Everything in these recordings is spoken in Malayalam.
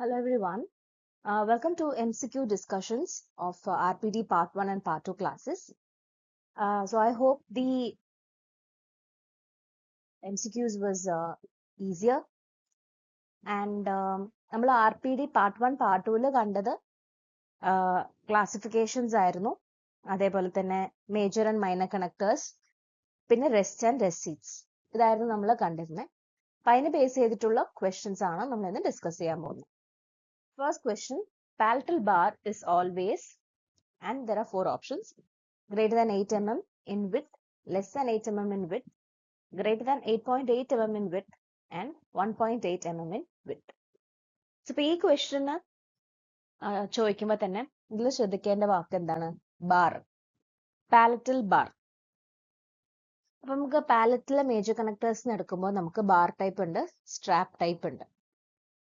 Hello everyone. Uh, welcome to MCQ discussions of uh, RPD part 1 and part 2 classes. Uh, so I hope the MCQs was uh, easier. And um, നമ്മൾ R P D part one part tool കണ്ടത് ക്ലാസിഫിക്കേഷൻസ് ആയിരുന്നു. അതേപോലെ തന്നെ മേജർ ആൻഡ് മൈനർ കണക്ടേഴ്സ് പിന്നെ റെസ്റ്റ് ആൻഡ് റെസീറ്റ്സ് ഇതായിരുന്നു നമ്മൾ കണ്ടിരുന്നത് അപ്പൊ അതിന് ബേസ് ചെയ്തിട്ടുള്ള ക്വസ്റ്റ്യൻസ് ആണ് നമ്മൾ ഇന്ന് ഡിസ്കസ് ചെയ്യാൻ പോകുന്നത്. Palatal bar is always and there are four options greater than eight m m in width less than eight m m in width greater than 8.8 mm in width and 1.8 mm in width. So, ഇപ്പൊ ഈ ക്വസ്റ്റിന് ചോദിക്കുമ്പോൾ തന്നെ ഇതിൽ ശ്രദ്ധിക്കേണ്ട വാക്ക് എന്താണ്? ബാർ പാലറ്റൽ ബാർ അപ്പൊ നമുക്ക് പാലറ്റിലെ മേജർ കണക്ടേഴ്സിന് എടുക്കുമ്പോൾ നമുക്ക് ബാർ ടൈപ്പ് ഉണ്ട് സ്ട്രാപ്പ് ടൈപ്പ് ഉണ്ട്.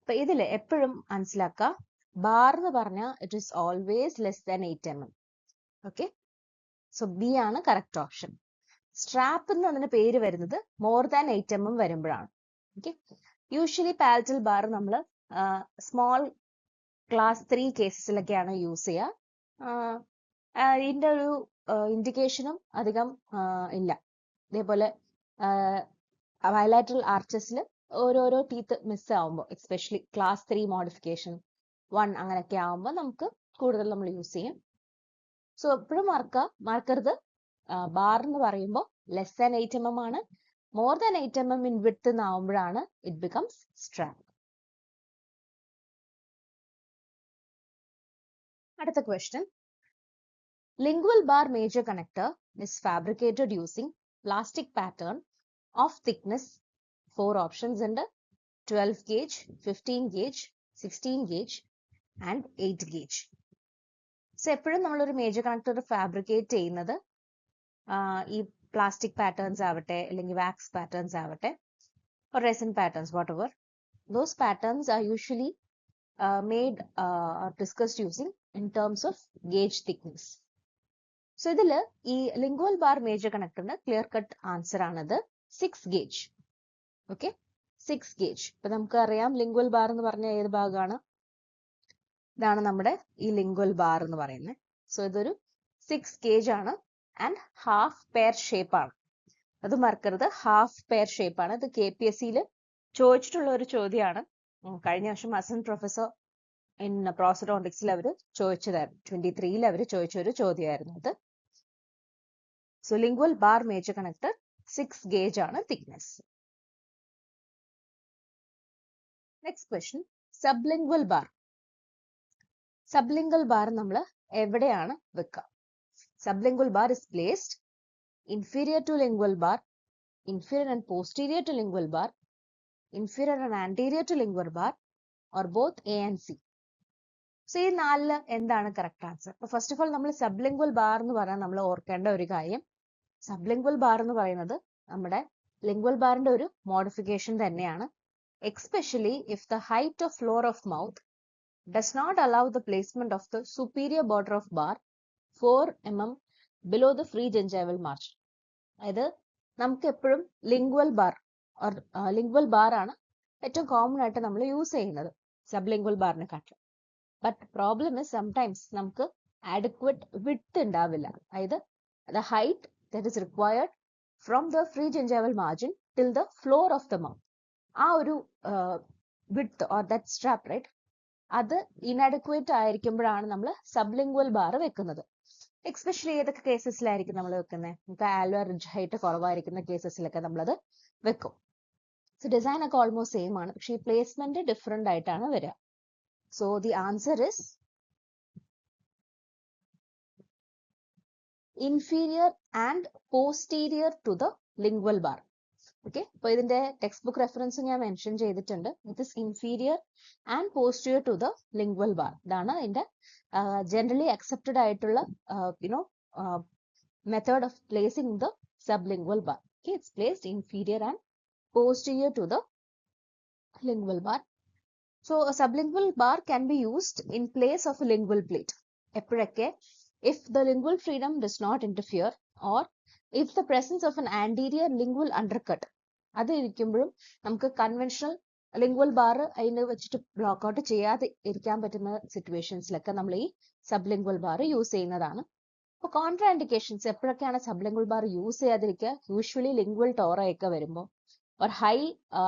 അപ്പൊ ഇതിൽ എപ്പോഴും മനസ്സിലാക്കുക ബാർ എന്ന് പറഞ്ഞാൽ it is always less than eight m m okay so B ആണ് കറക്റ്റ് ഓപ്ഷൻ സ്ട്രാപ്പ് എന്ന് അതിന്റെ പേര് വരുന്നത് more than eight m m വരുമ്പോഴാണ്. ഓക്കെ യൂഷ്വലി പാലറ്റൽ ബാർ നമ്മൾ സ്മോൾ ക്ലാസ് ത്രീ കേസസിലൊക്കെയാണ് യൂസ് ചെയ്യുക ഇതിന്റെ ഒരു ഇൻഡിക്കേഷനും അധികം ഇല്ല. ഇതേപോലെ വയലാറ്റൽ ആർച്ചസിൽ ഓരോരോ ടീത്ത് മിസ് ആവുമ്പോൾ especially class three modification one അങ്ങനെയൊക്കെ ആവുമ്പോൾ നമുക്ക് കൂടുതൽ നമ്മൾ യൂസ് ചെയ്യും. സോ എപ്പോഴും മറക്കുക മറക്കരുത്. ബാർ എന്ന് പറയുമ്പോൾ less than eight m m ആണ്. More than eight m m in width എന്നാവുമ്പോഴാണ് it becomes strong അടുത്ത question lingual bar major connector is fabricated using plastic pattern of thickness four options ഉണ്ട്. Twelve gauge fifteen gauge sixteen gauge and eight gauge so എപ്പോഴും നമ്മളൊരു മേജർ കണക്ടർ ഫാബ്രിക്കേറ്റ് ചെയ്യുന്നത് ഈ പ്ലാസ്റ്റിക് പാറ്റേൺസ് ആവട്ടെ അല്ലെങ്കിൽ വാക്സ് പാറ്റേൺസ് ആവട്ടെ or resin patterns whatever. Those patterns are usually uh, made uh, or discussed using in terms of gauge thickness. So ഇതിൽ ഈ ലിംഗ്വൽ ബാർ മേജർ കണക്ടറിന് ക്ലിയർ കട്ട് ആൻസർ ആണത് six gauge okay six gauge ഇപ്പൊ നമുക്ക് അറിയാം ലിംഗ്വൽ ബാർ എന്ന് പറഞ്ഞ ഏത് ഭാഗമാണ്? ഇതാണ് നമ്മുടെ ഈ ലിംഗ്വൽ ബാർ എന്ന് പറയുന്നത്. സോ ഇതൊരു സിക്സ് ഗേജ് ആണ് ആൻഡ് ഹാഫ് പെയർ ഷേപ്പ് ആണ്. അത് മറക്കരുത്. ഹാഫ് പെയർ ഷേപ്പ് ആണ്. ഇത് കെ പി എസ് സിയിൽ ചോദിച്ചിട്ടുള്ള ഒരു ചോദ്യമാണ്. കഴിഞ്ഞ വർഷം അസൻ പ്രൊഫസർ ഇൻ പ്രോസഡോണ്ടിക്സിൽ അവർ ചോദിച്ചതായിരുന്നു. ട്വന്റി ത്രീയിൽ അവർ ചോദിച്ച ഒരു ചോദ്യമായിരുന്നു ഇത് so lingual bar major connector six gauge ആണ് thickness next question sublingual bar sublingual bar നമ്മൾ എവിടെയാണ് വെക്കുക sublingual bar is placed inferior to lingual bar inferior and posterior to lingual bar inferior and anterior to lingual bar or both A and C so ഈ നാലിൽ എന്താണ് കറക്റ്റ് ആൻസർ അപ്പൊ ഫസ്റ്റ് ഓഫ് ഓൾ നമ്മൾ സബ്ലിംഗ്വൽ ബാർ എന്ന് പറഞ്ഞാൽ നമ്മൾ ഓർക്കേണ്ട ഒരു കാര്യം. സബ്ലിംഗ്വൽ ബാർ എന്ന് പറയുന്നത് നമ്മുടെ ലിംഗ്വൽ ബാറിന്റെ ഒരു മോഡിഫിക്കേഷൻ തന്നെയാണ്. Especially if the height of floor of mouth does not allow the placement of the superior border of bar four m m below the free gingival margin അതായത് നമുക്ക് എപ്പോഴും lingual bar or lingual bar ആണ് ഏറ്റവും കോമൺ ആയിട്ട് നമ്മൾ യൂസ് ചെയ്യുന്നത് സബ് ലിംഗ്വൽ ബാറിനെ കാട്ടിലും ബട്ട് പ്രോബ്ലം ഇസ് സംടൈംസ് നമുക്ക് ആഡക്വറ്റ് വിട്ട് ഉണ്ടാവില്ല. അതായത് the height that is required from the free gingival margin till the floor of the mouth ആ ഒരു വിട്ട് ഓർ ദാറ്റ് സ്ട്രാപ്പ് റൈറ്റ് അത് ഇനഡക്വേറ്റ് ആയിരിക്കുമ്പോഴാണ് നമ്മൾ സബ്ലിംഗ്വൽ ബാർ വെക്കുന്നത്. എക്സ്പെഷ്യലി ഏതൊക്കെ കേസസിലായിരിക്കും നമ്മൾ വെക്കുന്നത് നമുക്ക് ആൽവർ റിഡ്ജ് ഹൈറ്റ് കുറവായിരിക്കുന്ന കേസസിലൊക്കെ നമ്മളത് വെക്കും. സോ ഡിസൈൻ ഒക്കെ ഓൾമോസ്റ്റ് സെയിം ആണ്. പക്ഷേ ഈ പ്ലേസ്മെന്റ് ഡിഫറെന്റ് ആയിട്ടാണ് വരിക so the answer is inferior and posterior to the lingual bar okay അപ്പൊ ഇതിന്റെ ടെക്സ്റ്റ് ബുക്ക് റെഫറൻസ് ഞാൻ മെൻഷൻ ചെയ്തിട്ടുണ്ട് it is inferior and posterior to the lingual bar ഇതാണ് അതിന്റെ ജനറലി അക്സെപ്റ്റഡ് ആയിട്ടുള്ള you know method of placing the sublingual bar. Okay, it's placed inferior and posterior to the lingual bar. So, a sublingual bar can be used in place of a lingual plate. എപ്പോഴൊക്കെ if the lingual freedom does not interfere or if the presence of an anterior lingual undercut അത് ഇരിക്കുമ്പോഴും നമുക്ക് കൺവെൻഷണൽ ലിംഗ്വൽ ബാർ അതിന് വെച്ചിട്ട് ബ്ലോക്ക് ഔട്ട് ചെയ്യാതെ ഇരിക്കാൻ പറ്റുന്ന സിറ്റുവേഷൻസിലൊക്കെ നമ്മൾ ഈ സബ് ലിംഗ്വൽ ബാർ യൂസ് ചെയ്യുന്നതാണ്. അപ്പോൾ കോൺട്രാ എപ്പോഴൊക്കെയാണ് സബ്ലിംഗ്വൽ ബാർ യൂസ് ചെയ്യാതിരിക്കുക? യൂഷ്വലി ലിംഗ്വൽ ടോറയൊക്കെ വരുമ്പോൾ ഒരു high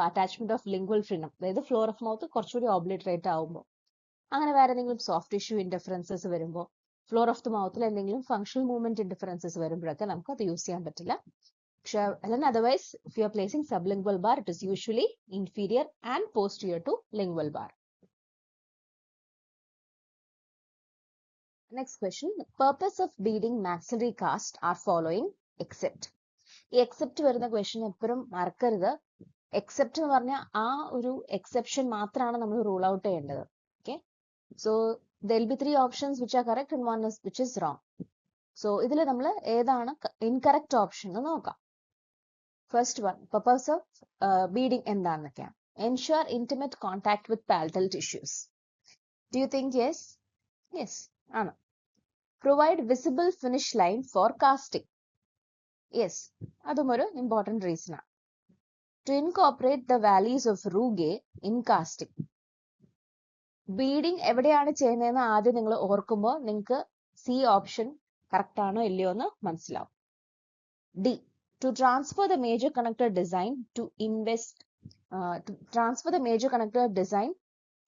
attachment of lingual frenum അതായത് ഫ്ലോർ ഓഫ് മൗത്ത് കുറച്ചുകൂടി ഓബ്ലിറ്ററേറ്റ് ആവുമ്പോൾ. അങ്ങനെ വേറെ എന്തെങ്കിലും സോഫ്റ്റ് ഇഷ്യൂ ഇൻഡിഫറൻസസ് വരുമ്പോൾ ഫ്ലോർ ഓഫ് ദി മൗത്തിൽ എന്തെങ്കിലും ഫങ്ഷണൽ മൂവ്മെന്റ് ഇൻഡിഫറൻസസ് വരുമ്പോഴൊക്കെ നമുക്ക് അത് യൂസ് ചെയ്യാൻ പറ്റില്ല. പക്ഷെ otherwise if you are placing sublingual bar it is usually inferior and posterior to lingual bar question. The purpose of beading maxillary cast are following. Except. ഈ എക്സെപ്റ്റ് വരുന്ന ക്വസ്റ്റ്യൻ എപ്പോഴും മറക്കരുത്. എക്സെപ്റ്റ് എന്ന് പറഞ്ഞാൽ ആ ഒരു എക്സെപ്ഷൻ മാത്രമാണ് നമ്മൾ റൂൾ ഔട്ട് ചെയ്യേണ്ടത്. Okay so there'll be three options which are correct and one is which is wrong so ഇതിൽ നമ്മൾ ഏതാണ് ഇൻകറക്റ്റ് ഓപ്ഷൻ എന്ന് നോക്കാം. First one purpose of beading എന്താണെന്നൊക്കെയാണ് ensure intimate contact with palatal tissues do you think yes yes ആണ്. Provide visible finish line for casting yes അതും ഒരു ഇമ്പോർട്ടന്റ് റീസൺ ആണ്. To incorporate the values of rugae in casting beading എവിടെയാണ് ചെയ്യുന്നതെന്ന് ആദ്യം നിങ്ങൾ ഓർക്കുമ്പോൾ നിങ്ങൾക്ക് സി ഓപ്ഷൻ കറക്റ്റ് ആണോ ഇല്ലയോ എന്ന് മനസ്സിലാവും. D to transfer the major connector design to invest transfer the major connector design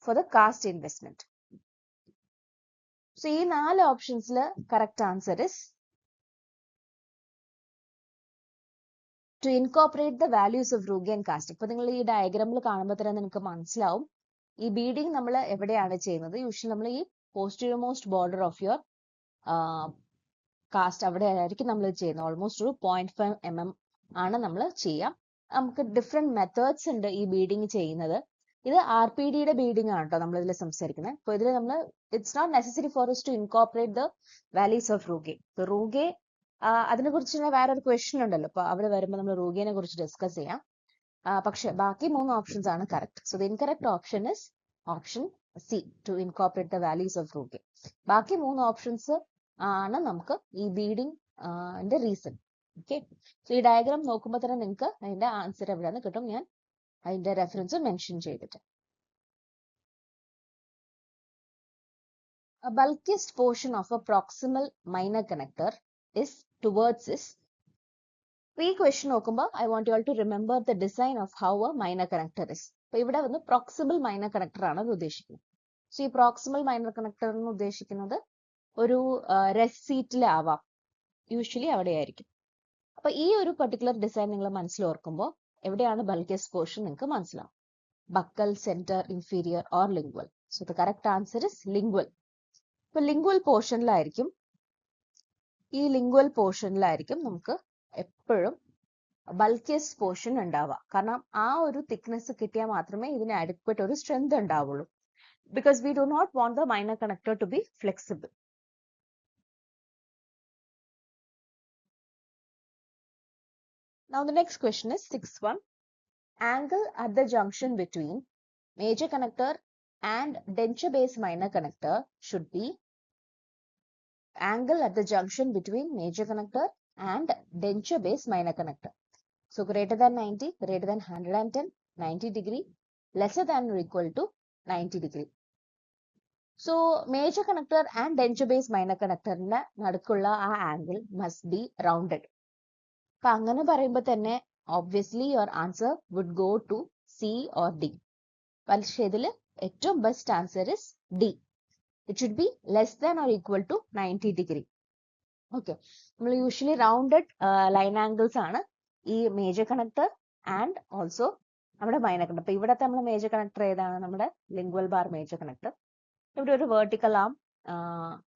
for the cast investment so ഈ നാല് ഓപ്ഷൻസിൽ correct answer is to incorporate the values of rugae and cast ഇപ്പൊ നിങ്ങൾ ഈ ഡയഗ്രാമിൽ കാണുമ്പോൾ തന്നെ നിങ്ങൾക്ക് മനസ്സിലാവും. ഈ ബീഡിങ് നമ്മൾ എവിടെയാണ് ചെയ്യുന്നത്? യൂഷ്വലി നമ്മൾ ഈ posterior most border of your cast അവിടെ ആയിരിക്കും നമ്മൾ ചെയ്യുന്നത്. ഓൾമോസ്റ്റ് ഒരു പോയിന്റ് ഫൈവ് എം എം ആണ് നമ്മൾ ചെയ്യുക നമുക്ക് ഡിഫറെന്റ് മെത്തേഡ്സ് ഉണ്ട് ഈ ബീഡിങ് ചെയ്യുന്നത്. ഇത് ആർ പി ഡിയുടെ ബീഡിംഗ് ആണ് കേട്ടോ നമ്മൾ ഇതിൽ സംസാരിക്കുന്നത് അപ്പോൾ ഇതിൽ നമ്മൾ it's not necessary for us to incorporate the valleys of rugae rugae അതിനെ വേറെ ഒരു ക്വസ്റ്റ്യൻ ഉണ്ടല്ലോ. അപ്പൊ അവിടെ വരുമ്പോൾ നമ്മൾ റൂഗേനെ കുറിച്ച് ഡിസ്കസ് ചെയ്യാം. പക്ഷെ ബാക്കി മൂന്ന് ഓപ്ഷൻസ് ആണ് correct so the incorrect option is option C to incorporate the values of rugae ബാക്കി മൂന്ന് ഓപ്ഷൻസ് ആണ് നമുക്ക് ഈ ബീഡിംഗ് റീസൺ ഓക്കെ സോ ഈ ഡയഗ്രാം നോക്കുമ്പോൾ തന്നെ നിങ്ങൾക്ക് അതിന്റെ ആൻസർ എവിടെയാന്ന് കിട്ടും. ഞാൻ അതിന്റെ റെഫറൻസ് മെൻഷൻ ചെയ്തിട്ട്. Bulkiest portion of a proximal minor connector is towards this. ഈ ക്വസ്റ്റ്യൻ നോക്കുമ്പോൾ I want you all to remember the design of how a minor connector is അപ്പൊ ഇവിടെ വന്ന് പ്രോക്സിമൽ മൈനർ കണക്ടർ ആണ് അത് ഉദ്ദേശിക്കുന്നത്. സോ ഈ പ്രോക്സിമൽ മൈനർ കണക്ടർ എന്ന് ഉദ്ദേശിക്കുന്നത് ഒരു റെസ്റ്റ് സീറ്റിലാവാം യൂഷ്വലി അവിടെ ആയിരിക്കും. അപ്പൊ ഈ ഒരു പെർട്ടിക്കുലർ ഡിസൈൻ നിങ്ങൾ മനസ്സിലോർക്കുമ്പോൾ എവിടെയാണ് ബൾക്കിയസ്റ്റ് പോർഷൻ നിങ്ങൾക്ക് മനസ്സിലാവും. Buccal center inferior or lingual so the correct answer is lingual ഇപ്പൊ ലിംഗ്വൽ പോർഷനിലായിരിക്കും ഈ ലിംഗ്വൽ പോർഷനിലായിരിക്കും നമുക്ക് എപ്പോഴും ബൾക്കിയസ്റ്റ് പോർഷൻ ഉണ്ടാവുക കാരണം ആ ഒരു തിക്നെസ് കിട്ടിയാൽ മാത്രമേ ഇതിന് അഡിക്വറ്റ് ഒരു സ്ട്രെങ്ത് ഉണ്ടാവുള്ളൂ because we do not want the minor connector to be flexible Now the next question is sixth one. Angle at the junction between major connector and denture base minor connector should be angle at the junction between major connector and denture base minor connector. So greater than 90, greater than 110, 90 degree, lesser than or equal to 90 degree. So major connector and denture base minor connector na അങ്ങനെ പറയുമ്പോൾ തന്നെ obviously your answer would go to C or D പക്ഷേ ഇതിൽ ഏറ്റവും best answer is D it should be less than or equal to ninety degree okay നമ്മൾ യൂഷ്വലി റൗണ്ടഡ് ലൈൻ ആംഗിൾസ് ആണ് ഈ മേജർ കണക്ടർ ആൻഡ് ഓൾസോ നമ്മുടെ മൈനർ കണക്ടർ അപ്പൊ ഇവിടത്തെ നമ്മുടെ മേജർ കണക്ടർ ഏതാണ്? നമ്മുടെ ലിംഗ്വൽ ബാർ മേജർ കണക്ടർ ഇവിടെ ഒരു വേർട്ടിക്കൽ ആം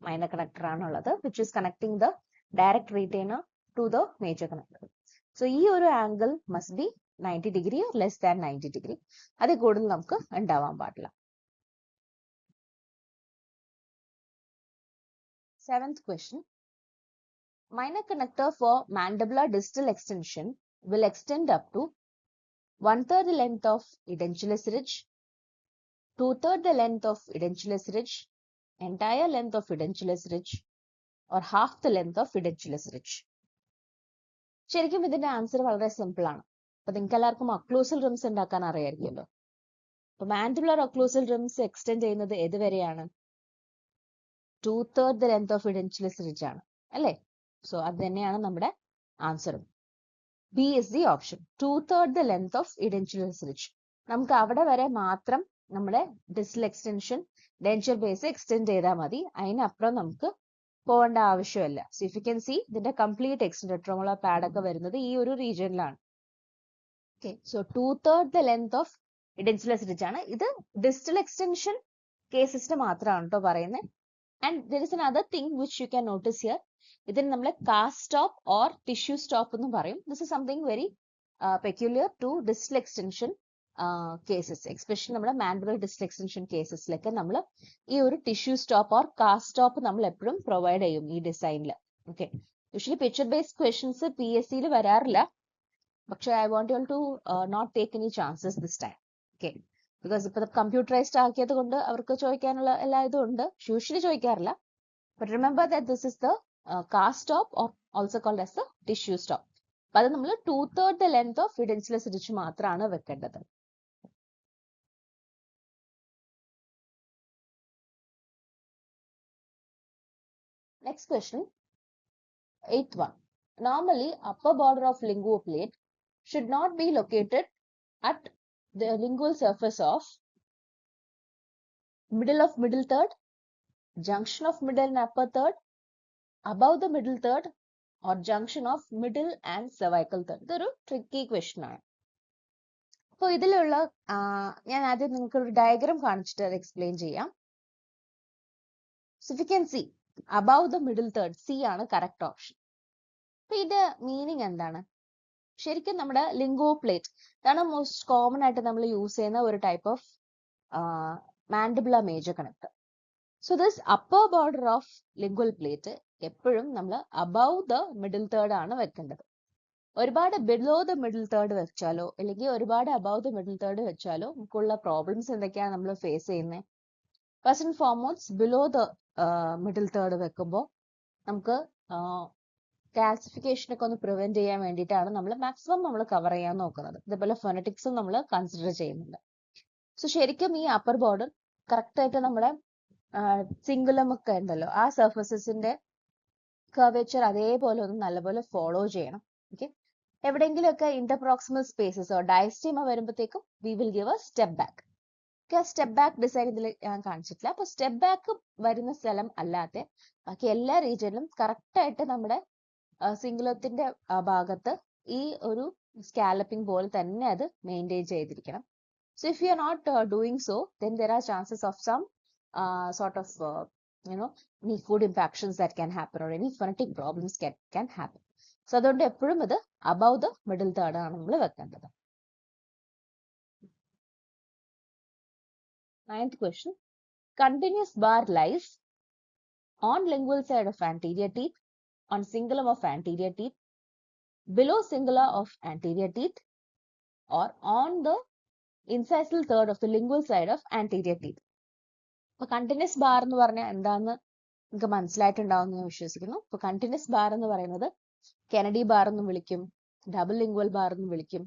മൈനർ കണക്ടർ ആണുള്ളത് which is connecting the direct retainer to the major connector so ഈ ഒരു angle must be ninety degree less than ninety degree അതിൽ കൂടുതൽ നമുക്ക് ഉണ്ടാവാൻ പാടില്ല. Seventh question minor connector for mandibular distal extension will extend up to one third the length of edentulous ridge, two third the length of edentulous ridge, entire length of edentulous ridge, or half the length of edentulous ridge. ശരിക്കും ഇതിന്റെ ആൻസർ വളരെ സിമ്പിൾ ആണ് അപ്പൊ നിങ്ങൾക്ക് എല്ലാവർക്കും അക്ലൂസൽ റിംസ് ഉണ്ടാക്കാൻ അറിയായിരിക്കുമല്ലോ അപ്പൊ മാൻഡിബുലർ അക്ലൂസൽ റിംസ് എക്സ്റ്റെൻഡ് ചെയ്യുന്നത് ഏതുവരെയാണ് two third the length of edentulous ridge ആണ് അല്ലേ സോ അത് തന്നെയാണ് നമ്മുടെ ആൻസറും B is the option two third the length of edentulous ridge നമുക്ക് അവിടെ വരെ മാത്രം നമ്മുടെ distal extension denture base extend ചെയ്താൽ മതി. അതിനപ്പുറം നമുക്ക് പോകേണ്ട ആവശ്യമല്ല. So if you can see ഇതിന്റെ കംപ്ലീറ്റ് എക്സ്റ്റൻഡ് ട്രോമുള പാഡ് ഒക്കെ വരുന്നത് ഈ ഒരു റീജിയനിലാണ് okay so two third the length of edentulous ridge ആണ്. ഇത് ഡിസ്റ്റൽ എക്സ്റ്റൻഷൻ കേസസിന് മാത്രമാണ് കേട്ടോ പറയുന്നത് and there is another thing which you can notice here ഇതിന് നമ്മൾ cast stop or tissue stop എന്ന് പറയും. This is something very peculiar to distal extension cases especially നമ്മുടെ മാൻഡുലർ ഡിസ്റ്റൽ എക്സ്റ്റൻഷൻ കേസസിലൊക്കെ നമ്മൾ ഈ ഒരു tissue stop or cast stop നമ്മൾ എപ്പോഴും പ്രൊവൈഡ് ചെയ്യും ഈ ഡിസൈനിൽ okay usually picture based questions P S സിയിൽ വരാറില്ല. പക്ഷെ I want you to not take any chances this time okay because ഇപ്പൊ കമ്പ്യൂട്ടറൈസ്ഡ് ആക്കിയത് കൊണ്ട് അവർക്ക് ചോദിക്കാനുള്ള എല്ലാ ഇതും ഉണ്ട്. Usually ചോദിക്കാറില്ല. But remember that this is the cast stop or also called as the tissue stop അപ്പൊ അത് നമ്മൾ two third the length of edentulous സിരിച്ച് മാത്രമാണ് വെക്കേണ്ടത്. Next question, eighth one. Normally, upper border of lingual plate should not be located at the lingual surface of middle of middle third, junction of middle and upper third, above the middle third, or junction of middle and cervical third. ഇതൊരു ട്രിക്കി a ആണ് അപ്പോൾ ഇതിലുള്ള ഞാൻ ആദ്യം നിങ്ങൾക്ക് ഒരു ഡയഗ്രാം കാണിച്ചിട്ട് അത് എക്സ്പ്ലെയിൻ ചെയ്യാം so the can C above the middle third C ആണ് കറക്റ്റ് ഓപ്ഷൻ അപ്പൊ ഇതിന്റെ മീനിങ് എന്താണ് ശരിക്കും നമ്മുടെ ലിംഗോ പ്ലേറ്റ് ഇതാണ് മോസ്റ്റ് കോമൺ ആയിട്ട് നമ്മൾ യൂസ് ചെയ്യുന്ന ഒരു type of mandibular major connector so this upper border of lingual plate എപ്പോഴും നമ്മൾ അബവ് ദ മിഡിൽ തേർഡ് ആണ് വെക്കേണ്ടത്. ഒരുപാട് ബിലോ ദ മിഡിൽ തേർഡ് വെച്ചാലോ അല്ലെങ്കിൽ ഒരുപാട് അബവ് ദ മിഡിൽ തേർഡ് വെച്ചാലോ നമുക്കുള്ള പ്രോബ്ലംസ് എന്തൊക്കെയാണ് നമ്മൾ ഫേസ് ചെയ്യുന്നത് first and foremost below the middle third വെക്കുമ്പോൾ നമുക്ക് കാൽസിഫിക്കേഷൻ ഒക്കെ ഒന്ന് പ്രിവെന്റ് ചെയ്യാൻ വേണ്ടിയിട്ടാണ് നമ്മൾ മാക്സിമം നമ്മൾ കവർ ചെയ്യാൻ നോക്കുന്നത്. ഇതേപോലെ ഫൊനറ്റിക്സും നമ്മൾ കൺസിഡർ ചെയ്യുന്നുണ്ട്. സോ ശരിക്കും ഈ അപ്പർ ബോർഡർ കറക്റ്റ് ആയിട്ട് നമ്മുടെ സിംഗുലം ഒക്കെ ഉണ്ടല്ലോ. ആ സർഫസസിന്റെ കർവേച്ചർ അതേപോലെ ഒന്ന് നല്ലപോലെ ഫോളോ ചെയ്യണം. ഓക്കെ എവിടെയെങ്കിലുമൊക്കെ ഇന്റർപ്രോക്സിമൽ സ്പേസസോ ഡയസ്റ്റീമ വരുമ്പോഴത്തേക്കും we will give a step back step back design ഇതിൽ ഞാൻ കാണിച്ചിട്ടില്ല. അപ്പൊ സ്റ്റെപ്പ് ബാക്ക് വരുന്ന സ്ഥലം അല്ലാതെ ബാക്കി എല്ലാ റീജിയനിലും കറക്റ്റ് ആയിട്ട് നമ്മുടെ സിംഗുലത്തിന്റെ ഭാഗത്ത് ഈ ഒരു സ്കാലപ്പിംഗ് പോലെ തന്നെ അത് മെയിന്റെയിൻ ചെയ്തിരിക്കണം. So if you are not doing so then there are chances of some sort of you know നീ food infections that can happen or any phonetic problems can happen so അതുകൊണ്ട് എപ്പോഴും ഇത് അബവ് ദ മിഡിൽ തേർഡ് ആണ് നമ്മൾ വെക്കേണ്ടത്. Ninth question continuous bar lies on lingual side of anterior teeth, on cingulum of anterior teeth, below cingula of anterior teeth, or on the incisal third of the lingual side of anterior teeth. അപ്പൊ കണ്ടിന്യൂസ് ബാർ എന്ന് പറഞ്ഞാൽ എന്താന്ന് നിങ്ങൾക്ക് മനസ്സിലായിട്ടുണ്ടാവും എന്ന് വിശ്വസിക്കുന്നു. അപ്പൊ കണ്ടിന്യൂസ് ബാർ എന്ന് പറയുന്നത് കെനഡി ബാർ എന്ന് വിളിക്കും ഡബിൾ ലിംഗ്വൽ ബാർ എന്ന് വിളിക്കും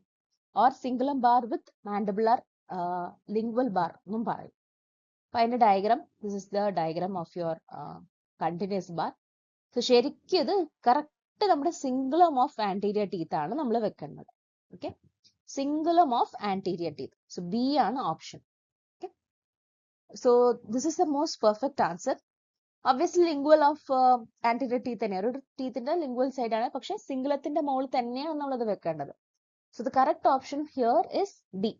or cingulum bar with mandibular lingual bar എന്നും പറയും. അപ്പൊ അതിന്റെ diagram this is the diagram of your continuous bar so ശരിക്കും ഇത് കറക്റ്റ് നമ്മുടെ സിംഗിളം ഓഫ് ആന്റീരിയർ ടീത്ത് ആണ് നമ്മൾ വെക്കേണ്ടത് okay cingulum of anterior teeth so B ആണ് option okay so this is the most perfect answer obviously lingual of anterior teeth തന്നെയാണ് ഒരു ടീത്തിന്റെ ലിംഗ്വൽ സൈഡ് ആണ്. പക്ഷെ സിംഗിളത്തിന്റെ മുകളിൽ തന്നെയാണ് നമ്മളത് വെക്കേണ്ടത്. So the correct option here is D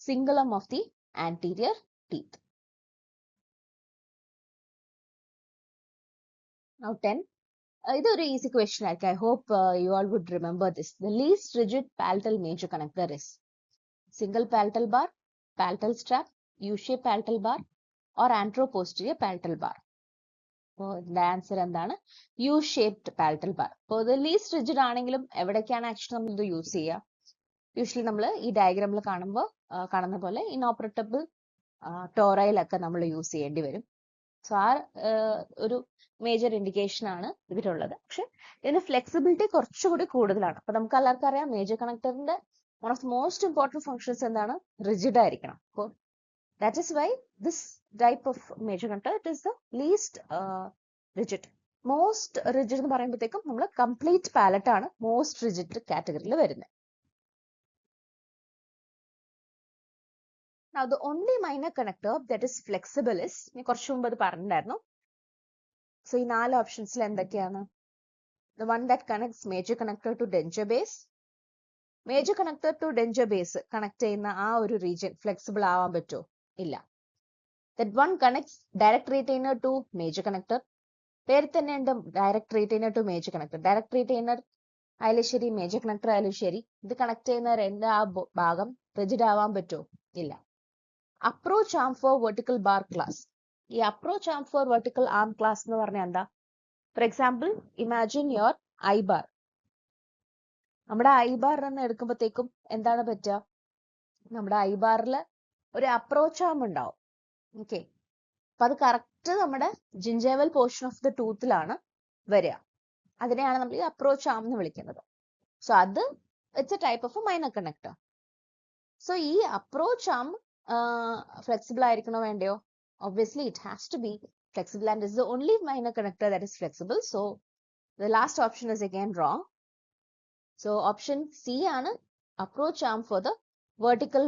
cingulum of the anterior teeth Now 10. ഇതൊരു ഈസി ക്വസ്റ്റ്യൻ ആയിരിക്കും. I hope you all would remember this the least rigid palatal major connector is single palatal bar palatal strap U shape palatal bar or anteroposterior palatal bar അപ്പോൾ ഇതിന്റെ ആൻസർ എന്താണ്? യു ഷേപ്ഡ് പാൽറ്റൽ ബാർ അപ്പോൾ ഇത് ലീസ്റ്റ് റിജിഡ് ആണെങ്കിലും എവിടേക്കാണ് ആക്ച്വലി നമ്മൾ ഇത് യൂസ് ചെയ്യുക യൂഷ്വലി നമ്മൾ ഈ ഡയഗ്രാമിൽ കാണുമ്പോൾ കാണുന്ന പോലെ ഇനോപ്പറേറ്റബിൾ ടോറയിലൊക്കെ നമ്മൾ യൂസ് ചെയ്യേണ്ടി വരും. സോ ആ ഒരു മേജർ ഇൻഡിക്കേഷൻ ആണ് ഇതിലുള്ളത്. പക്ഷെ ഇതിന് ഫ്ലെക്സിബിലിറ്റി കുറച്ചുകൂടി കൂടുതലാണ്. അപ്പൊ നമുക്ക് എല്ലാവർക്കും അറിയാം major കണക്ടറിന്റെ one of most important functions എന്താണ്? റിജിഡ് ആയിരിക്കണം. അപ്പോൾ that is why this type of major connector it is the least rigid. Most rigid എന്ന് പറയുമ്പോഴത്തേക്കും നമ്മൾ കംപ്ലീറ്റ് പാലറ്റ് ആണ് മോസ്റ്റ് റിജിഡ് കാറ്റഗറിയിൽ വരുന്നത്. Now the only minor connector that is flexible is ഞാൻ കുറച്ച് മുമ്പ് അത് പറഞ്ഞിട്ടുണ്ടായിരുന്നു. സോ ഈ നാല് ഓപ്ഷൻസിൽ എന്തൊക്കെയാണ്? The one that connects major connector to denture base. Major connector to denture base connect ചെയ്യുന്ന ആ ഒരു റീജിയൻ ഫ്ലെക്സിബിൾ ആവാൻ പറ്റുമോ ഇല്ല. That one connects direct retainer to major connector പേര് തന്നെ ഉണ്ട് direct retainer to major connector direct retainer ആയാലും ശരി മേജർ കണക്ടർ ആയാലും ശരി ഇത് കണക്ട് ചെയ്യുന്ന രണ്ട് ആ ഭാഗം റിജിഡ് ആവാൻ പറ്റുമോ ഇല്ല. Approach arm for vertical bar class ഈ approach arm for vertical arm class എന്ന് പറഞ്ഞാൽ എന്താ? For example imagine your I bar നമ്മുടെ ഐ ബാർ എന്ന് എടുക്കുമ്പോഴത്തേക്കും എന്താണ് പറ്റുക? നമ്മുടെ ഐ ബാറിൽ ഒരു അപ്രോച്ച് ആം ഉണ്ടാവും. ഓക്കെ അപ്പൊ അത് കറക്റ്റ് നമ്മുടെ ജിഞ്ചേവൽ പോർഷൻ ഓഫ് ദ ടൂത്തിലാണ് വരിക. അതിനെയാണ് നമ്മൾ ഈ അപ്രോച്ച് ആം എന്ന് വിളിക്കുന്നത്. സോ അത് it's a type of minor connector so ഈ അപ്രോച്ച് ആം ഫ്ലെക്സിബിൾ ആയിരിക്കണോ വേണ്ടയോ obviously it has to be flexible and is the only minor connector that is flexible so the last option is again wrong so option c ആണ് approach arm for the vertical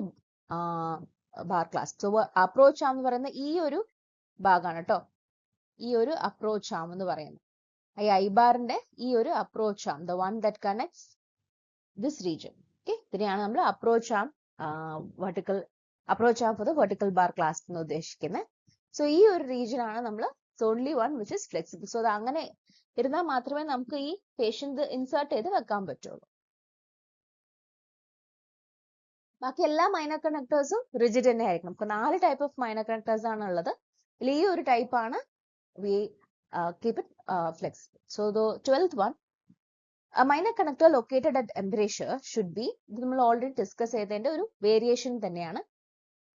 uh, bar class so approach arm എന്ന് പറയുന്ന ഈ ഒരു ഭാഗമാണ് കേട്ടോ ഈ ഒരു approach arm എന്ന് പറയുന്നത് ഈ ഐ ബാറിന്റെ ഈ ഒരു approach arm the one that connects this region okay ഇതിനെയാണ് നമ്മൾ approach arm uh, approach arm vertical bar class എന്ന് ഉദ്ദേശിക്കുന്നത് സോ ഈ ഒരു റീജിയൻ ആണ് നമ്മൾ so only one which is flexible so അത് അങ്ങനെ ഇരുന്നാൽ മാത്രമേ നമുക്ക് ഈ പേഷ്യന്റ് ഇൻസേർട്ട് ചെയ്ത് വെക്കാൻ പറ്റുള്ളൂ. ബാക്കി എല്ലാ മൈനർ കണക്ടേഴ്സും റിജിഡ് തന്നെ ആയിരിക്കും നമുക്ക് നാല് ടൈപ്പ് ഓഫ് മൈനർ കണക്ടേഴ്സ് ആണ് ഉള്ളത്. ഈ ഒരു ടൈപ്പ് ആണ് we keep it flexible so though twelfth one minor connector located at embrasure should be ഇത് നമ്മൾ ഓൾറെഡി ഡിസ്കസ് ചെയ്തതിന്റെ ഒരു വേരിയേഷൻ തന്നെയാണ്.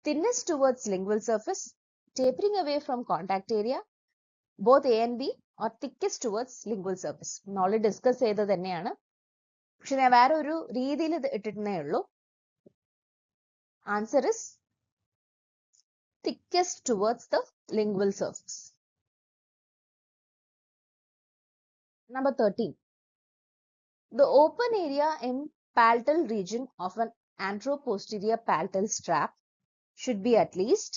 Thinness towards lingual surface tapering away from contact area, both A and B, or thickest towards lingual surface. Already discuss ചെയ്തത് തന്നെയാണ് പക്ഷെ ഞാൻ വേറെ ഒരു രീതിയിൽ ഇത് ഇട്ടിട്ടേ ഉള്ളൂ answer is thickest towards the lingual surface. Number 13. The open area in palatal region of an anteroposterior palatal strap should be at least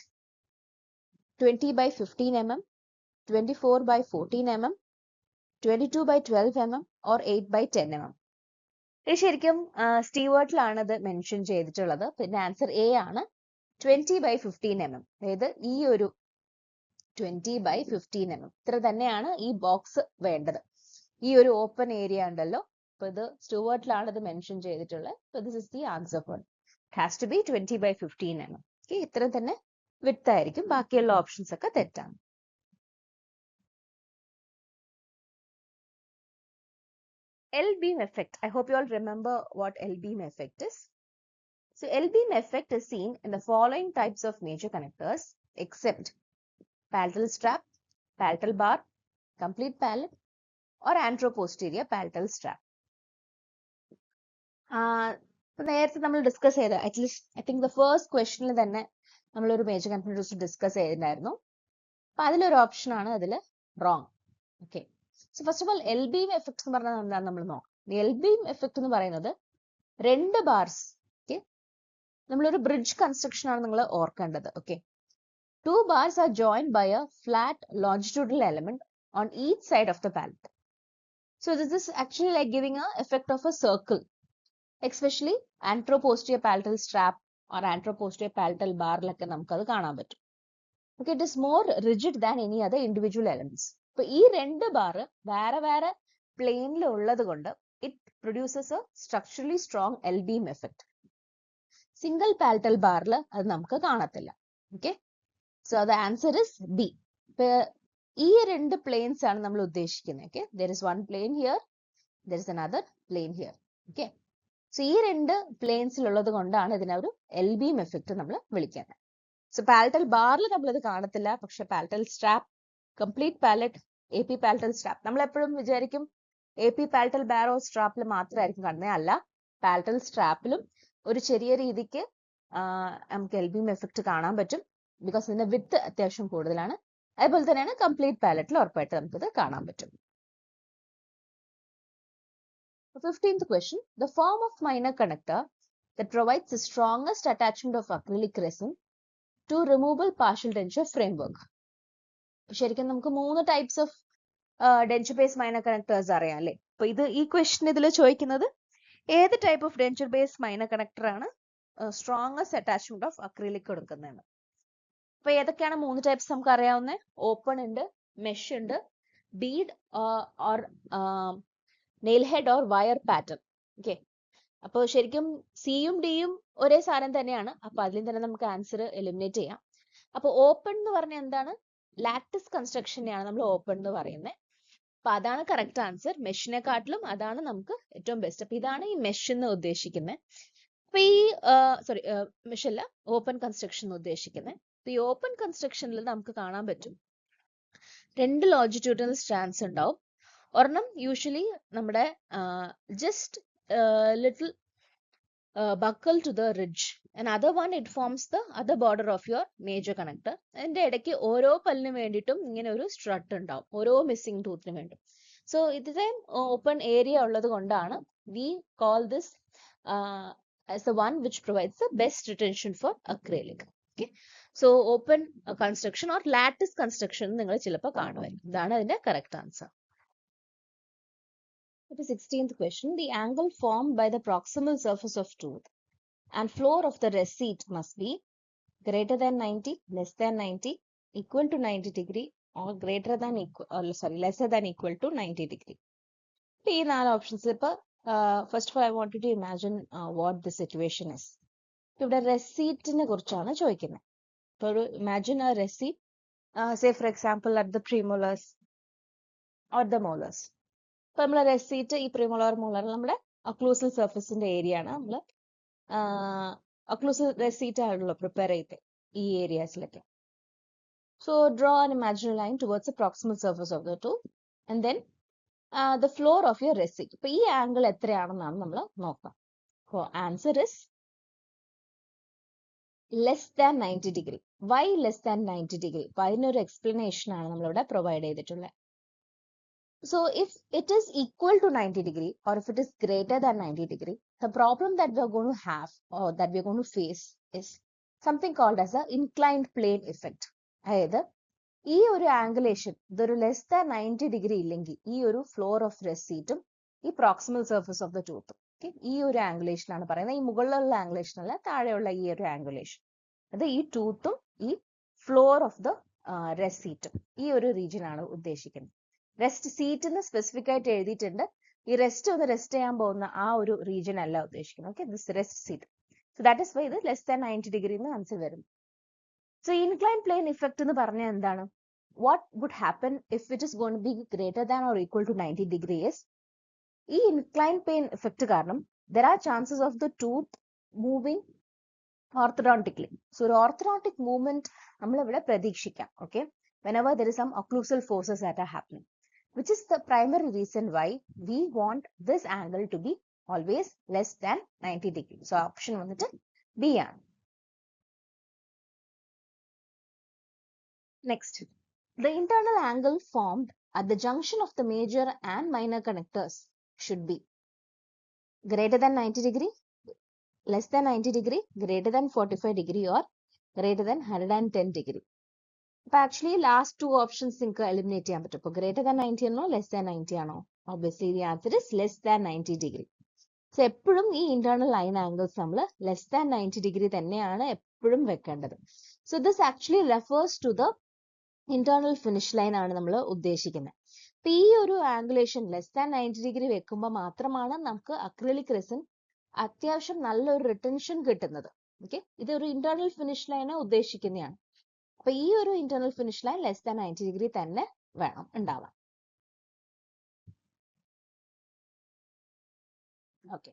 20 by 15 mm, 24 by 14 mm, 22 by 12 mm or 8 by 10 mm. ഇത് ശരിക്കും സ്റ്റീവേർട്ടിലാണ് ഇത് മെൻഷൻ ചെയ്തിട്ടുള്ളത്. പിന്നെ ആൻസർ എ ആണ്. Twenty by fifteen m m അതായത് ഈ ഒരു twenty by fifteen m m ഇത്ര തന്നെയാണ് ഈ ബോക്സ് വേണ്ടത്. ഈ ഒരു ഓപ്പൺ ഏരിയ ഉണ്ടല്ലോ. അപ്പൊ ഇത് സ്റ്റുവേർട്ടിലാണ് ഇത് മെൻഷൻ ചെയ്തിട്ടുള്ളത്. This is the answer phone has to be twenty by fifteen m m ഇത്ര തന്നെ വിട്ട് ആയിരിക്കും ബാക്കിയുള്ള ഓപ്ഷൻസ് ഒക്കെ തെറ്റാണ് L beam effect. I hope you all remember what L beam effect is. So L beam effect is seen in the following types of major connectors except palatal strap, palatal bar, complete palate or anteroposterior palatal strap. ആഹ് ഇപ്പൊ നേരത്തെ നമ്മൾ ഡിസ്കസ് ചെയ്ത at least I think the first ക്വസ്റ്റനിൽ തന്നെ നമ്മൾ ഒരു മേജർ കൺഫ്യൂഷൻ ഡിസ്കസ് ചെയ്തിട്ടുണ്ടായിരുന്നു. അപ്പൊ അതിലൊരു ഓപ്ഷൻ ആണ് അതിൽ wrong okay so first of all L beam effect എന്ന് പറഞ്ഞാൽ എന്താണ് നമ്മൾ നോക്കാം. എൽ ബീം എഫക്ട് എന്ന് പറയുന്നത് രണ്ട് ബാർസ് ഓക്കെ നമ്മളൊരു ബ്രിഡ്ജ് കൺസ്ട്രക്ഷൻ ആണ് നിങ്ങൾ ഓർക്കേണ്ടത് okay two bars are join by a flat longitudinal element on each side of the palate so this is actually like giving a effect of a circle especially anteroposterior palatal strap or anteroposterior palatal ബാറിലൊക്കെ നമുക്കത് കാണാൻ പറ്റും. Okay it is more rigid than any other individual elements അപ്പൊ ഈ രണ്ട് ബാർ വേറെ വേറെ പ്ലെയിനിൽ ഉള്ളത് കൊണ്ട് it produces a structurally strong L beam effect single palatal ബാറിൽ അത് നമുക്ക് കാണത്തില്ല. Okay so the answer is B ഈ രണ്ട് പ്ലെയിൻസ് ആണ് നമ്മൾ ഉദ്ദേശിക്കുന്നത് okay there is one plane here there is another plane here okay so ഈ രണ്ട് പ്ലെയിൻസിൽ ഉള്ളത് കൊണ്ടാണ് ഇതിനെ ഒരു എൽ ബീം എഫക്ട് നമ്മൾ വിളിക്കുന്നത് സോ പാലറ്റൽ ബാറിൽ നമ്മൾ ഇത് കാണത്തില്ല. പക്ഷെ palatal strap complete palate A P palatal strap നമ്മൾ എപ്പോഴും വിചാരിക്കും എ പി പാലറ്റൽ ബാറോ സ്ട്രാപ്പിൽ മാത്രമായിരിക്കും കാണുന്നത്. അല്ല പാലറ്റൽ സ്ട്രാപ്പിലും ഒരു ചെറിയ രീതിക്ക് നമുക്ക് എൽ ബീം എഫക്ട് കാണാൻ പറ്റും. ബിക്കോസ് ഇതിന്റെ വിത്ത് അത്യാവശ്യം കൂടുതലാണ്. അതുപോലെ തന്നെയാണ് കംപ്ലീറ്റ് പാലറ്റിൽ ഉറപ്പായിട്ട് നമുക്കിത് കാണാൻ പറ്റും. Fifteenth question, the form of minor connector that provides the strongest attachment of acrylic resin to removable partial denture framework. ശരിക്കും നമുക്ക് മൂന്ന് types of denture base minor connectors അറിയാം അല്ലേ? അപ്പൊ ഇത് ഈ ക്വസ്റ്റ്യൻ ഇതിൽ ചോദിക്കുന്നത് ഏത് type of denture base minor connector ആണ് സ്ട്രോങ്ങസ്റ്റ് അറ്റാച്ച്മെന്റ് ഓഫ് അക്രിലിക് കൊടുക്കുന്നതെന്ന്? അപ്പൊ ഏതൊക്കെയാണ് മൂന്ന് ടൈപ്സ് നമുക്ക് അറിയാവുന്നത് ഓപ്പൺ ഉണ്ട് മെഷ് ഉണ്ട് bead or nail head or wire pattern okay അപ്പോൾ ശരിക്കും സിയും ഡിയും ഒരേ സാധനം തന്നെയാണ്. അപ്പൊ അതിൽ തന്നെ നമുക്ക് ആൻസർ എലിമിനേറ്റ് ചെയ്യാം. അപ്പൊ ഓപ്പൺ എന്ന് പറഞ്ഞ എന്താണ്? ലാറ്റിസ് കൺസ്ട്രക്ഷനെയാണ് നമ്മൾ ഓപ്പൺ എന്ന് പറയുന്നത് അപ്പൊ അതാണ് കറക്റ്റ് ആൻസർ മെഷിനെക്കാട്ടിലും അതാണ് നമുക്ക് ഏറ്റവും ബെസ്റ്റ് അപ്പൊ ഇതാണ് ഈ മെഷ് എന്ന് ഉദ്ദേശിക്കുന്നത് അപ്പൊ ഈ സോറി മെഷ് അല്ല ഓപ്പൺ കൺസ്ട്രക്ഷൻ എന്ന് ഉദ്ദേശിക്കുന്നത് അപ്പൊ ഈ ഓപ്പൺ കൺസ്ട്രക്ഷനിൽ നമുക്ക് കാണാൻ പറ്റും. രണ്ട് ലോജിറ്റ്യൂഡിനൽ സ്റ്റാൻഡ്സ് ഉണ്ടാവും. ഒരെണ്ണം യൂഷ്വലി നമ്മുടെ just little buccal to the ridge ridge. Other one, it forms the other border of your major connector. അതിന്റെ ഇടയ്ക്ക് ഓരോ പല്ലിന് വേണ്ടിയിട്ടും ഇങ്ങനെ ഒരു സ്ട്രട്ട് ഉണ്ടാവും. ഓരോ മിസ്സിംഗ് ടൂത്തിന് വേണ്ടി സോ ഇത്രയും ഓപ്പൺ ഏരിയ ഉള്ളത് കൊണ്ടാണ് we call this as a one which provides the best retention for acrylic okay so open construction or lattice construction നിങ്ങൾ ചിലപ്പോൾ കാണുമായിരിക്കും. ഇതാണ് അതിന്റെ correct answer The 16th question. The angle formed by the proximal surface of tooth and floor of the receipt must be greater than 90, less than 90, equal to 90 degree or greater than equal, or sorry, lesser than equal to 90 degree. ഈ നാല് ഓപ്ഷൻസ് ഇപ്പൊ first of all I want to imagine what the situation is ഇവിടെ റെസീറ്റിനെ കുറിച്ചാണ് ചോദിക്കുന്നത് ഇപ്പൊ ഒരു imagine a rest seat say for example at the premolars or the molars ഇപ്പൊ നമ്മളെ റെസീറ്റ് ഈ പ്രിമോളർ മോളർ നമ്മുടെ ഒക്ലൂസൽ സർഫസിന്റെ ഏരിയ ആണ്. നമ്മൾ ഒക്ലൂസൽ റെസീറ്റ് ആണല്ലോ പ്രിപ്പയർ ചെയ്ത് ഈ ഏരിയാസിലൊക്കെ so draw an imaginary line towards proximal surface of the tooth and then the floor of your rest seat ഇപ്പൊ ഈ ആംഗിൾ എത്രയാണെന്നാണ് നമ്മൾ നോക്കാം. അപ്പോൾ answer is less than ninety degree why less than ninety degree അപ്പൊ അതിനൊരു എക്സ്പ്ലനേഷൻ ആണ് നമ്മളിവിടെ പ്രൊവൈഡ് ചെയ്തിട്ടുള്ളത് So if it is equal to 90 degree or if it is greater than 90 degree, the problem that we are going to have or that we are going to face is something called as a inclined plane effect. അതായത് ഈ ഒരു ആംഗുലേഷൻ ഇതൊരു ലെസ് ദാൻ നയന്റി ഡിഗ്രി ഇല്ലെങ്കിൽ ഈ ഒരു ഫ്ലോർ ഓഫ് റെസീറ്റും ഈ പ്രോക്സിമൽ സർഫസ് ഓഫ് ദ ടൂത്തും ഓക്കെ ഈ ഒരു ആംഗുലേഷൻ ആണ് പറയുന്നത്. ഈ മുകളിലുള്ള ആംഗുലേഷൻ അല്ല താഴെയുള്ള ഈ ഒരു ആംഗുലേഷൻ അത് ഈ ടൂത്തും ഈ ഫ്ലോർ ഓഫ് ദ റെസീറ്റും ഈ ഒരു റീജിയൻ ആണ് ഉദ്ദേശിക്കുന്നത്. റെസ്റ്റ് സീറ്റ് എന്ന് സ്പെസിഫിക് ആയിട്ട് എഴുതിയിട്ടുണ്ട്. ഈ റെസ്റ്റ് ഒന്ന് റെസ്റ്റ് ചെയ്യാൻ പോകുന്ന ആ ഒരു റീജിയൻ അല്ല ഉദ്ദേശിക്കുന്നത്. Okay this rest seat so that is why ഇത് ലെസ് ദാൻ നയന്റി ഡിഗ്രി എന്ന് ആൻസർ വരും സോ ഇൻക്ലൈൻ പ്ലെയിൻ ഇഫക്റ്റ് എന്ന് പറഞ്ഞാൽ എന്താണ്? What would happen if it is gone be greater than or equal to ninety degree is ഈ ഇൻക്ലൈൻ പ്ലെയിൻ ഇഫക്റ്റ് കാരണം there are chances of the tooth moving orthodontically so ഒരു ഓർത്തഡോണ്ടിക് മൂവ്മെന്റ് നമ്മൾ ഇവിടെ പ്രതീക്ഷിക്കാം. Okay whenever there is some occlusal forces that are happening. which is the primary reason why we want this angle to be always less than 90 degrees. So option one is B B. R. Next, the internal angle formed at the junction of the major and minor connectors should be greater than 90 degree, less than 90 degree, greater than 45 degree or greater than 110 degree. അപ്പൊ ആക്ച്വലി ലാസ്റ്റ് ടു ഓപ്ഷൻസ് നിങ്ങൾക്ക് എലിമിനേറ്റ് ചെയ്യാൻ പറ്റും. ഇപ്പൊ ഗ്രേറ്റർ ദാൻ നയന്റി ആണോ ലെസ് ദാൻ നയന്റി ആണോ? Obviously the answer is less than ninety degree so എപ്പോഴും ഈ ഇന്റേണൽ ലൈൻ ആംഗിൾസ് നമ്മൾ ലെസ് ദാൻ നയന്റി ഡിഗ്രി തന്നെയാണ് എപ്പോഴും വെക്കേണ്ടത്. So this actually refers to the internal finish line ആണ് നമ്മൾ ഉദ്ദേശിക്കുന്നത് അപ്പൊ ഈ ഒരു angulation less than ninety degree വെക്കുമ്പോൾ മാത്രമാണ് നമുക്ക് അക്രിലിക് റെസിൻ അത്യാവശ്യം നല്ലൊരു റിട്ടൻഷൻ കിട്ടുന്നത്. ഓക്കെ ഇത് ഒരു ഇന്റേണൽ ഫിനിഷ് ലൈനെ ഉദ്ദേശിക്കുന്നതാണ് അപ്പൊ ഈ ഒരു internal finish line less than ninety degree തന്നെ വേണം ഉണ്ടാവാൻ. Okay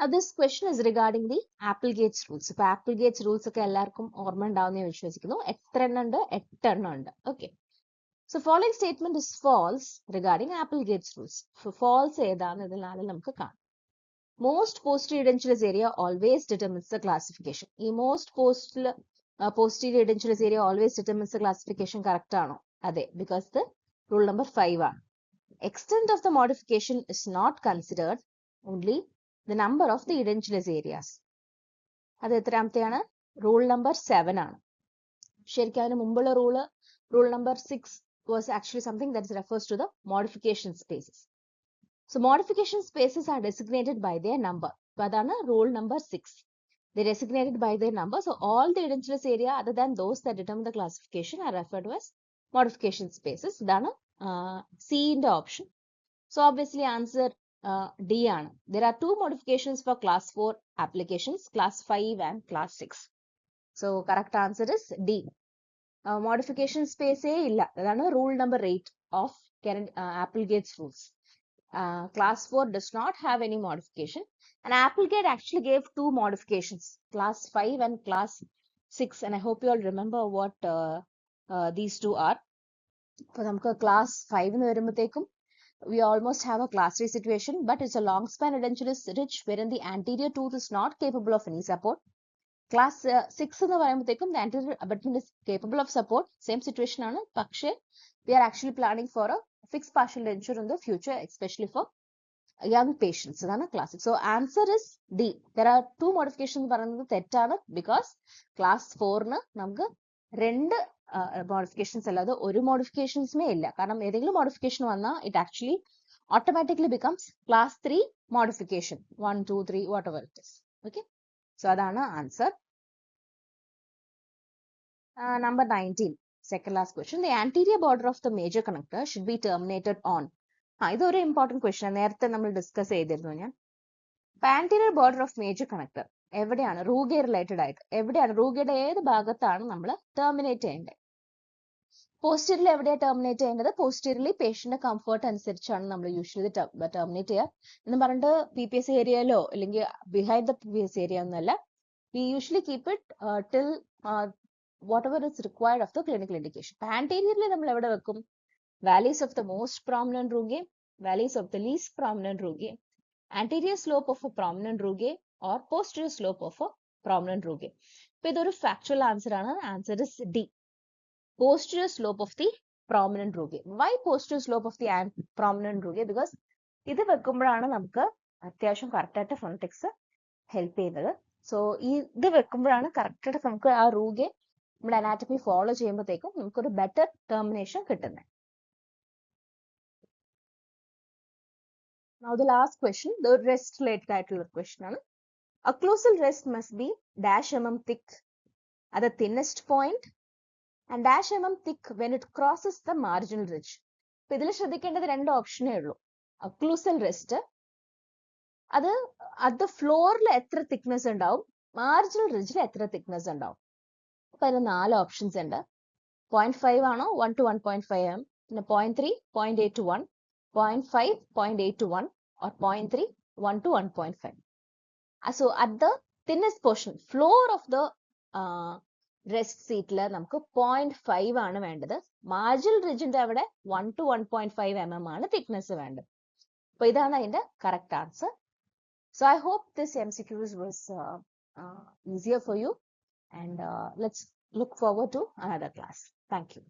this question is regarding the Applegate's rules ഇപ്പൊ ആപ്പിൾ ഗേറ്റ്സ് റൂൾസ് ഒക്കെ എല്ലാവർക്കും ഓർമ്മ ഉണ്ടാവുന്ന വിശ്വസിക്കുന്നു. എത്ര എണ്ണം ഉണ്ട്? എട്ടെണ്ണം ഉണ്ട്. Okay so following statement is false regarding Applegate's rules false ഏതാണ് ഇതിനാണ് നമുക്ക് കാണാം. Most post edentulous area always determines the classification ഈ മോസ്റ്റ് പോസ്റ്റിൽ posterior edentulous area always determines classification correct ആണോ? അതെ because the rule number five ആണ്. Extent of the modification is not considered only the number of the edentulous areas അത് എത്രാമത്തെയാണ് റൂൾ നമ്പർ സെവൻ ആണ്. ശരിക്കും അതിന് മുമ്പുള്ള rule rule number six was actually something that refers to the modification spaces so modification spaces are designated by the number അപ്പൊ അതാണ് rule number six they designated by their number. So all the edentulous area other than those that determine the classification are referred to as modification spaces. ഇതാണ് C ന്റെ option. So obviously answer uh, D ആണ്. There are two modifications for class 4 applications, class 5 and class 6. So correct answer is D. Uh, modification space ഏ ഇല്ല. അതാണ് rule number 8 of Karen, uh, Applegate's rules. Uh, class 4 does not have any modification. And Applegate actually gave two modifications, class 5 and class 6. And I hope you all remember what uh, uh, these two are. For നമുക്ക് class 5 എന്ന് വരുമ്പോഴത്തേക്കും we almost have a class 3 situation, but it's a long span edentulous ridge wherein the anterior tooth is not capable of any support. Class uh, 6 എന്ന് പറയുമ്പോഴത്തേക്കും the anterior abutment is capable of support. Same situation ആണ് പക്ഷേ we are actually planning for a fixed partial denture in the future, especially for young patients. Classic so answer is D there are two modification എന്ന് പറയുന്നത് തെറ്റാണ് ബിക്കോസ് ക്ലാസ് ഫോറിന് നമുക്ക് രണ്ട് മോഡിഫിക്കേഷൻസ് അല്ലാതെ ഒരു മോഡിഫിക്കേഷൻസുമേ ഇല്ല. കാരണം ഏതെങ്കിലും മോഡിഫിക്കേഷൻ വന്നാൽ it actually automatically becomes class three modification one two three whatever it is okay so അതാണ് answer number nineteen second last question the anterior border of the major connector should be terminated on ആ ഇതൊരു ഇമ്പോർട്ടന്റ് ക്വസ്റ്റൻ നേരത്തെ നമ്മൾ ഡിസ്കസ് ചെയ്തിരുന്നു ഞാൻ. Anterior border of major connector എവിടെയാണ്? റൂഗെ റിലേറ്റഡ് ആയിട്ട് എവിടെയാണ്? റൂഗയുടെ ഏത് ഭാഗത്താണ് നമ്മൾ ടെർമിനേറ്റ് ചെയ്യേണ്ടത് പോസ്റ്റീരിയൽ എവിടെയാണ് ടെർമിനേറ്റ് ചെയ്യേണ്ടത്? പോസ്റ്റീരിയലി പേഷ്യന്റെ കംഫർട്ട് അനുസരിച്ചാണ് നമ്മൾ യൂഷ്വലി ടെർമിനേറ്റ് ചെയ്യുക. എന്ന് പറഞ്ഞിട്ട് പി പി എസ് ഏരിയയിലോ അല്ലെങ്കിൽ behind the P P S area ഒന്നല്ല we usually keep it till whatever is required of the clinical indication ആന്റീരിയറിൽ നമ്മൾ എവിടെ വെക്കും? Valleys of the most prominent rugae, valleys of the least prominent rugae, anterior slope of a prominent rugae or posterior slope of a prominent rugae. ഇപ്പൊ ഇതൊരു ഫാക്ച്വൽ ആൻസർ ആണ്. Answer is D posterior slope of the prominent rugae why posterior slope of the prominent rugae because ഇത് വെക്കുമ്പോഴാണ് നമുക്ക് അത്യാവശ്യം കറക്റ്റായിട്ട് ഫോണറ്റിക്സ് ഹെൽപ്പ് ചെയ്യുന്നത്. സോ ഇത് വെക്കുമ്പോഴാണ് കറക്റ്റായിട്ട് നമുക്ക് ആ റൂഗെ നമ്മുടെ അനാറ്റമി ഫോളോ ചെയ്യുമ്പോഴത്തേക്കും നമുക്കൊരു ബെറ്റർ ടെർമിനേഷൻ കിട്ടുന്നത് Now the last question, the rest related title of question ആണ് occlusal rest must be dash mm thick at the thinnest point and dash mm thick when it crosses the marginal ridge. ഇപ്പൊ ഇതിൽ ശ്രദ്ധിക്കേണ്ടത് രണ്ട് ഓപ്ഷനേ ഉള്ളൂ അക്ലൂസൽ റെസ്റ്റ് അത് അത് ഫ്ലോറിൽ എത്ര തിക്നെസ് ഉണ്ടാവും മാർജിനൽ റിഡ്ജിൽ എത്ര തിക്നെസ് ഉണ്ടാവും അപ്പൊ അതിന് നാല് ഓപ്ഷൻസ് ഉണ്ട്. പോയിന്റ് ഫൈവ് ആണോ? One two one point five M പിന്നെ point three point eight two one 0.5, 0.8 to 1 or 0.3, 1 to 1.5. Uh, so at the thinnest portion, floor of the uh, rest seat നമുക്ക് പോയിന്റ് ഫൈവ് ആണ് വേണ്ടത്. മാർജിൽ റിജിന്റെ അവിടെ one two one point five M M ആണ് തിക്നെസ് വേണ്ടത്. അപ്പൊ ഇതാണ് അതിന്റെ correct answer so I hope this M CQs was easier for you and uh, let's look forward to another class. Thank you.